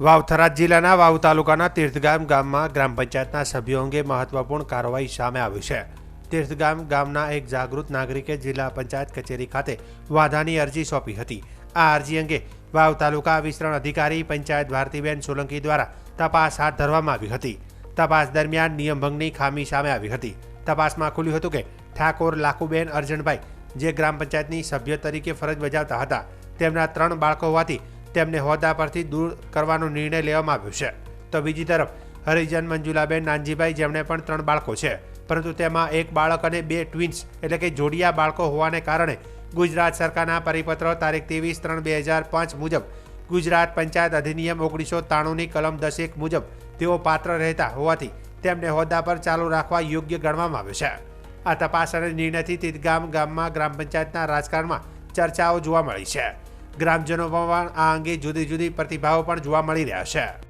વાવ થરાદ જિલ્લાના વાવ તાલુકાના તીર્થગામ ગામમાં ગ્રામ પંચાયતના સભ્યો અંગે મહત્વપૂર્ણ કાર્યવાહી સામે આવી છે. તીર્થગામ ગામના એક જાગૃત નાગરિકે જિલ્લા પંચાયત કચેરી ખાતે વાધાની અરજી સોંપી હતી. આ અરજી અંગે વાવ તાલુકા વિસ્તરણ અધિકારી, પંચાયત ભારતીબેન સોલંકી દ્વારા તપાસ હાથ ધરવામાં આવી હતી. તપાસ દરમિયાન નિયમભંગની ખામી સામે આવી હતી. તપાસમાં ખુલ્યું હતું કે ઠાકોર લાખુબેન અર્જણભાઈ જે ગ્રામ પંચાયતની સભ્ય તરીકે ફરજ બજાવતા હતા, તેમના ત્રણ બાળકો હોવાથી તેમને હોદ્દા પરથી દૂર કરવાનો નિર્ણય લેવામાં આવ્યો છે. તો બીજી તરફ, હરિજન મંજુલાબેન નાનજીભાઈ જેમણે પણ ત્રણ બાળકો છે. પરંતુ તેમાં એક બાળક અને બે ટ્વિન્સ, એટલે કે જોડિયા બાળકો હોવાને કારણે ગુજરાત સરકારના પરિપત્ર તારીખ ત્રેવીસ ત્રણ બે હજાર પાંચ મુજબ, ગુજરાત પંચાયત અધિનિયમ ઓગણીસો ત્રાણુંની કલમ દસ એક મુજબ તેઓ પાત્ર રહેતા હોવાથી તેમને હોદ્દા પર ચાલુ રાખવા યોગ્ય ગણવામાં આવ્યો છે. આ તપાસ અને નિર્ણયથી તીતગામ ગામમાં ગ્રામ પંચાયતના રાજકારણમાં ચર્ચાઓ જોવા મળી છે. ગ્રામજનોમાં આ અંગે જુદી જુદી પ્રતિભાવો પણ જોવા મળી રહ્યા છે.